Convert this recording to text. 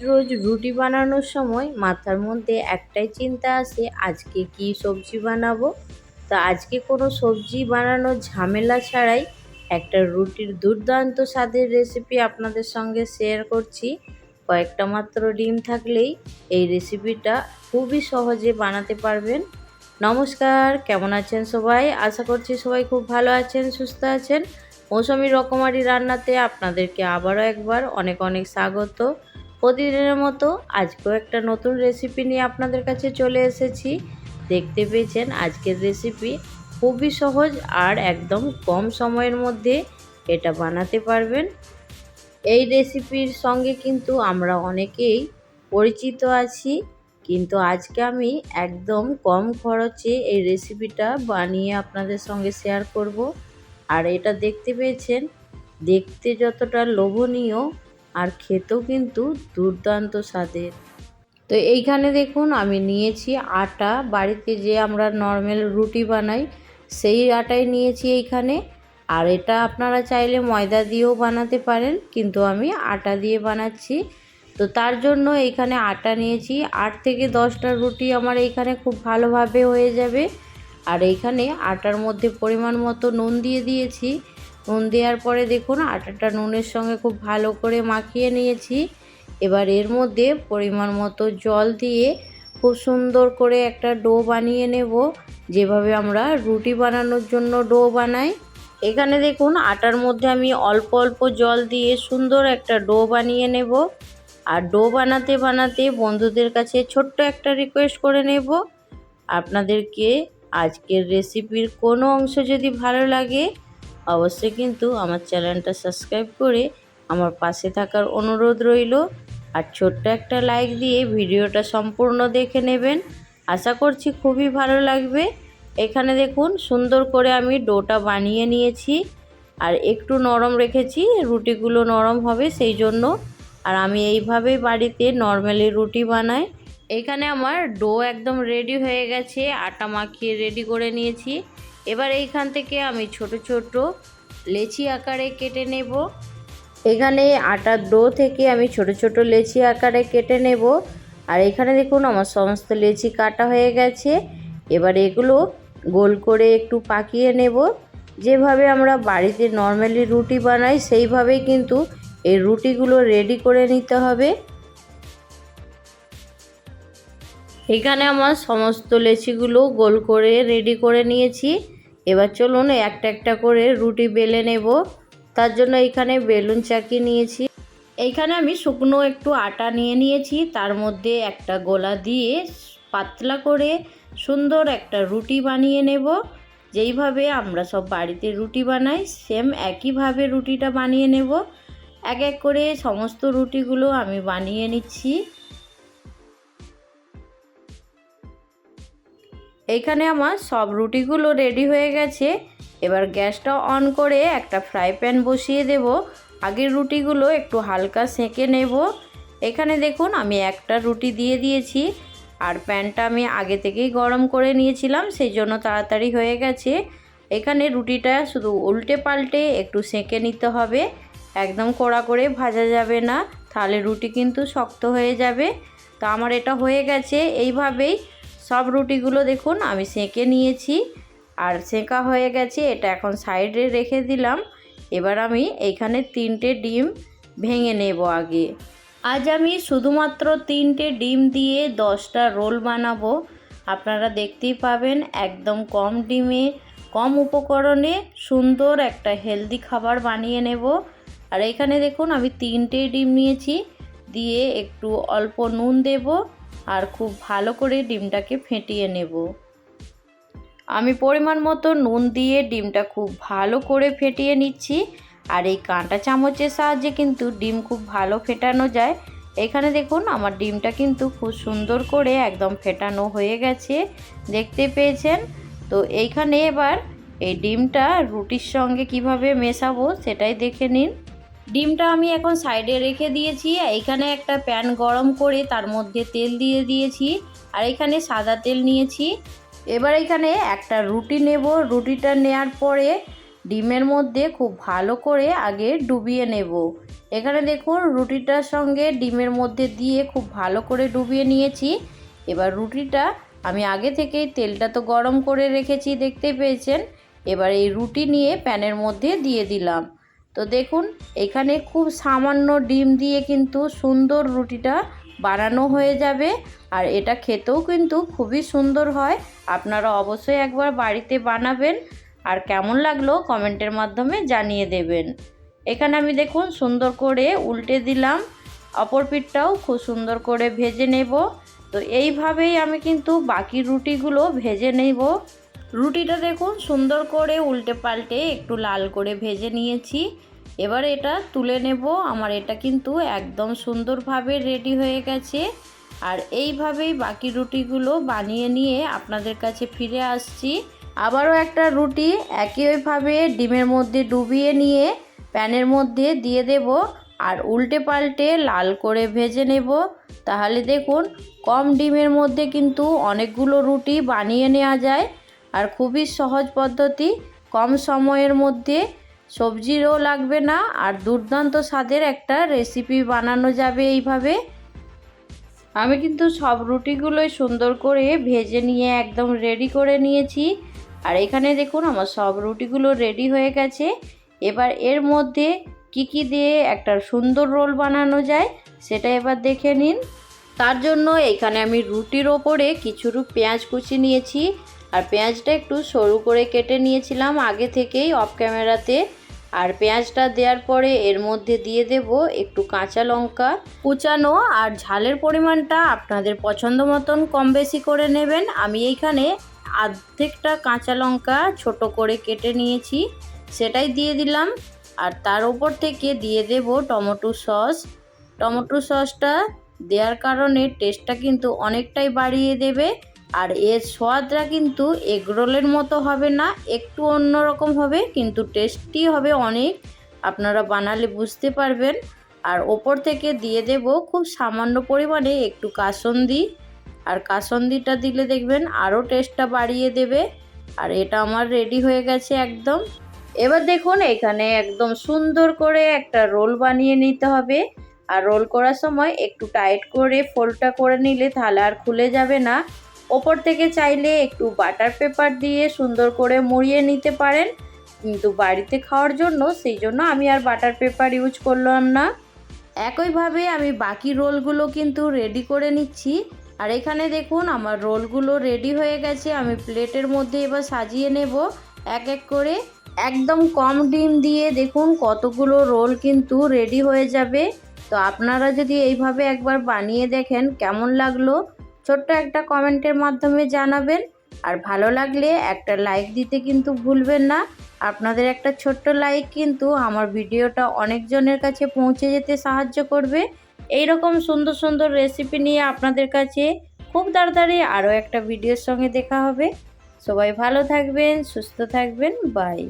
রোজ রুটি বানানোর সময় মাথার মধ্যে একটাই চিন্তা আসে আজকে কি সবজি বানাবো? তা আজকে কোনো সবজি বানানোর ঝামেলা ছাড়াই একটা রুটির দুর্দান্ত স্বাদের রেসিপি আপনাদের সঙ্গে শেয়ার করছি। কয়েকটা মাত্র ডিম থাকলেই এই রেসিপিটা খুবই সহজে বানাতে পারবেন। নমস্কার, কেমন আছেন সবাই? আশা করছি সবাই খুব ভালো আছেন, সুস্থ আছেন। মৌসুমি রকমারি রান্নাতে আপনাদেরকে আবারও একবার অনেক অনেক স্বাগত। প্রতিদিনের মতো আজকেও একটা নতুন রেসিপি নিয়ে আপনাদের কাছে চলে এসেছি। দেখতে পেয়েছেন আজকের রেসিপি খুবই সহজ আর একদম কম সময়ের মধ্যে এটা বানাতে পারবেন। এই রেসিপির সঙ্গে কিন্তু আমরা অনেকেই পরিচিত আছি, কিন্তু আজকে আমি একদম কম খরচে এই রেসিপিটা বানিয়ে আপনাদের সঙ্গে শেয়ার করব। আর এটা দেখতে পেয়েছেন, দেখতে যতটা লোভনীয় আর খেতেও কিন্তু দুর্দান্ত স্বাদের। তো এইখানে দেখুন, আমি নিয়েছি আটা। বাড়িতে যে আমরা নর্মাল রুটি বানাই, সেই আটাই নিয়েছি এইখানে। আর এটা আপনারা চাইলে ময়দা দিয়েও বানাতে পারেন, কিন্তু আমি আটা দিয়ে বানাচ্ছি। তো তার জন্য এইখানে আটা নিয়েছি। আট থেকে দশটা রুটি আমার এইখানে খুব ভালোভাবে হয়ে যাবে। আর এইখানে আটার মধ্যে পরিমাণ মতো নুন দিয়ে দিয়েছি। নুন দেওয়ার পরে দেখুন আটাটা নুনের সঙ্গে খুব ভালো করে মাখিয়ে নিয়েছি। এবার এর মধ্যে পরিমাণ মতো জল দিয়ে খুব সুন্দর করে একটা ডো বানিয়ে নেব। যেভাবে আমরা রুটি বানানোর জন্য ডো বানাই। এখানে দেখুন আটার মধ্যে আমি অল্প অল্প জল দিয়ে সুন্দর একটা ডো বানিয়ে নেব। আর ডো বানাতে বানাতে বন্ধুদের কাছে ছোট্ট একটা রিকোয়েস্ট করে নেব। আপনাদেরকে আজকের রেসিপির কোনো অংশ যদি ভালো লাগে অবশ্যই কিন্তু আমার চ্যানেলটা সাবস্ক্রাইব করে আমার পাশে থাকার অনুরোধ রইল। আর ছোট্ট একটা লাইক দিয়ে ভিডিওটা সম্পূর্ণ দেখে নেবেন। আশা করছি খুবই ভালো লাগবে। এখানে দেখুন, সুন্দর করে আমি ডোটা বানিয়ে নিয়েছি। আর একটু নরম রেখেছি, রুটিগুলো নরম হবে সেই জন্য। আর আমি এইভাবেই বাড়িতে নর্মালি রুটি বানাই। এখানে আমার ডো একদম রেডি হয়ে গেছে, আটা মাখিয়ে রেডি করে নিয়েছি। এবার এইখান থেকে আমি ছোট ছোট লেচি আকারে কেটে নেব। এখানে আটার ডো থেকে আমি ছোট ছোট লেচি আকারে কেটে নেব। আর এখানে দেখুন আমার সমস্ত লেচি কাটা হয়ে গেছে। এবার এগুলো গোল করে একটু পাকিয়ে নেব। যেভাবে আমরা বাড়িতে নর্মালি রুটি বানাই, সেইভাবেই কিন্তু এই রুটিগুলো রেডি করে নিতে হবে। এখানে আমার সমস্ত লেচিগুলো গোল করে রেডি করে নিয়েছি। এবার চলুন একটা একটা করে রুটি বেলে নেব। তার জন্য এখানে বেলুন চাকি নিয়েছি। এইখানে আমি শুকনো একটু আটা নিয়ে নিয়েছি। তার মধ্যে একটা গোলা দিয়ে পাতলা করে সুন্দর একটা রুটি বানিয়ে নেব। যেইভাবে আমরা সব বাড়িতে রুটি বানাই, সেম একইভাবে রুটিটা বানিয়ে নেব। এক এক করে সমস্ত রুটিগুলো আমি বানিয়ে নিচ্ছি। এইখানে আমার সব রুটিগুলো রেডি হয়ে গেছে। এবার গ্যাসটা অন করে একটা ফ্রাই প্যান বসিয়ে দেব। আগের রুটিগুলো একটু হালকা সেঁকে নেব। এখানে দেখুন, আমি একটা রুটি দিয়ে দিয়েছি। আর প্যানটা আমি আগে থেকেই গরম করে নিয়েছিলাম, সেই জন্য তাড়াতাড়ি হয়ে গেছে। এখানে রুটিটা শুধু উল্টে পাল্টে একটু সেঁকে নিতে হবে। একদম কড়া করে ভাজা যাবে না, তাহলে রুটি কিন্তু শক্ত হয়ে যাবে। তো আমার এটা হয়ে গেছে। এইভাবেই সব রুটিগুলো দেখুন, আমি সেঁকে নিয়েছি। আর সেঁকা হয়ে গেছে, এটা এখন সাইডে রেখে দিলাম। এবার আমি এইখানে তিনটে ডিম ভেঙে নেব আগে। আজ আমি শুধুমাত্র তিনটে ডিম দিয়ে দশটা রোল বানাবো। আপনারা দেখতেই পাবেন, একদম কম ডিমে, কম উপকরণে সুন্দর একটা হেলদি খাবার বানিয়ে নেব। আর এখানে দেখুন, আমি তিনটে ডিম নিয়েছি, দিয়ে একটু অল্প নুন দেব। আর খুব ভালো করে ডিমটাকে ফেটিয়ে নেব। আমি পরিমাণ মতো নুন দিয়ে ডিমটা খুব ভালো করে ফেটিয়ে নিচ্ছি। আর এই কাঁটা চামচের সাহায্যে কিন্তু ডিম খুব ভালো ফেটানো যায়। এখানে দেখুন আমার ডিমটা কিন্তু খুব সুন্দর করে একদম ফেটানো হয়ে গেছে। দেখতে পেয়েছেন? তো এইখানে এবার এই ডিমটা রুটির সঙ্গে কীভাবে মেশাবো সেটাই দেখে নিন। ডিমটা আমি এখন সাইডে রেখে দিয়েছি এখানে একটা প্যান গরম করে তার মধ্যে তেল দিয়ে দিয়েছি, আর এখানে সাদা তেল নিয়েছি। এবার এখানে একটা রুটি নেব, রুটিটা নেয়ার পরে ডিমের মধ্যে খুব ভালো করে আগে ডুবিয়ে নেব। এখানে দেখুন, রুটিটার সঙ্গে ডিমের মধ্যে দিয়ে খুব ভালো করে ডুবিয়ে নিয়েছি। এবার রুটিটা আমি আগে থেকেই তেলটা তো গরম করে রেখেছি, দেখতে পেয়েছেন? এবার এই রুটি নিয়ে প্যানের মধ্যে দিয়ে দিলাম। তো দেখুন, এখানে খুব সামান্য ডিম দিয়ে কিন্তু সুন্দর রুটিটা বানানো হয়ে যাবে। আর এটা খেতেও কিন্তু খুবই সুন্দর হয়। আপনারা অবশ্যই একবার বাড়িতে বানাবেন। আর কেমন লাগল কমেন্টের মাধ্যমে জানিয়ে দেবেন। এখানে আমি দেখুন, সুন্দর করে উল্টে দিলাম। অপর পিঠটাও খুব সুন্দর করে ভেজে নেব। তো এইভাবেই আমি কিন্তু বাকি রুটিগুলো ভেজে নেব। রুটিটা দেখুন সুন্দর করে উল্টে পাল্টে একটু লাল করে ভেজে নিয়েছি। এবার এটা তুলে নেব। আমার এটা কিন্তু একদম সুন্দরভাবে রেডি হয়ে গেছে। আর এইভাবেই বাকি রুটিগুলো বানিয়ে নিয়ে আপনাদের কাছে ফিরে আসছি। আবারও একটা রুটি একইভাবে ডিমের মধ্যে ডুবিয়ে নিয়ে প্যানের মধ্যে দিয়ে দেব। আর উল্টে পাল্টে লাল করে ভেজে নেব। তাহলে দেখুন কম ডিমের মধ্যে কিন্তু অনেকগুলো রুটি বানিয়ে নেওয়া যায়। আর খুবই সহজ পদ্ধতি। কম সময়ের মধ্যে সবজিরও লাগবে না আর দুর্দান্ত স্বাদের একটা রেসিপি বানানো যাবে এইভাবে। আমি কিন্তু সব রুটিগুলোই সুন্দর করে ভেজে নিয়ে একদম রেডি করে নিয়েছি। আর এখানে দেখুন আমার সব রুটিগুলো রেডি হয়ে গেছে। এবার এর মধ্যে কি কি দিয়ে একটা সুন্দর রোল বানানো যায় সেটা এবার দেখে নিন। তার জন্য এখানে আমি রুটির ওপরে কিছু পেঁয়াজ কুচি নিয়েছি। আর পেঁয়াজটা একটু সরু করে কেটে নিয়েছিলাম আগে থেকেই অফ ক্যামেরাতে আর পেঁয়াজটা দেওয়ার পরে এর মধ্যে দিয়ে দেব একটু কাঁচা লঙ্কা। কুচানো আর ঝালের পরিমাণটা আপনাদের পছন্দ মতন কম বেশি করে নেবেন। আমি এইখানে অর্ধেকটা কাঁচা লঙ্কা ছোট করে কেটে নিয়েছি, সেটাই দিয়ে দিলাম। আর তার ওপর থেকে দিয়ে দেব টমেটো সস। টমেটো সসটা দেওয়ার কারণে টেস্টটা কিন্তু অনেকটাই বাড়িয়ে দেবে। আর এর স্বাদটা কিন্তু এগরোলের মতো হবে না, একটু অন্যরকম হবে, কিন্তু টেস্টি হবে অনেক, আপনারা বানালে বুঝতে পারবেন। আর ওপর থেকে দিয়ে দেব খুব সামান্য পরিমাণে একটু কাসন্দি, আর কাসন্দিটা দিলে দেখবেন আরও টেস্টটা বাড়িয়ে দেবে, আর এটা আমার রেডি হয়ে গেছে একদম। এবার দেখুন এখানে একদম সুন্দর করে একটা রোল বানিয়ে নিতে হবে, আর রোল করার সময় একটু টাইট করে ফোল্ডটা করে নিলে তাহলে আর খুলে যাবে না। ওপর থেকে চাইলে একটু বাটার পেপার দিয়ে সুন্দর করে মুড়িয়ে নিতে পারেন। কিন্তু বাড়িতে খাওয়ার জন্য সেই জন্য আমি আর বাটার পেপার ইউজ করলাম না। একইভাবে আমি বাকি রোলগুলো কিন্তু রেডি করে নিচ্ছি। আর এখানে দেখুন, আমার রোলগুলো রেডি হয়ে গেছে। আমি প্লেটের মধ্যে এবার সাজিয়ে নেব এক এক করে। একদম কম ডিম দিয়ে দেখুন, কতগুলো রোল কিন্তু রেডি হয়ে যাবে। তো আপনারা যদি এইভাবে একবার বানিয়ে দেখেন, কেমন লাগল? ছোট্ট একটা কমেন্টের মাধ্যমে জানাবেন। আর ভালো লাগলে একটা লাইক দিতে কিন্তু ভুলবেন না। আপনাদের একটা ছোট্ট লাইক কিন্তু আমার ভিডিওটা অনেকজনের কাছে পৌঁছে যেতে সাহায্য করবে। এই রকম সুন্দর সুন্দর রেসিপি নিয়ে আপনাদের কাছে খুব তাড়াতাড়ি আরও একটা ভিডিওর সঙ্গে দেখা হবে। সবাই ভালো থাকবেন, সুস্থ থাকবেন বাই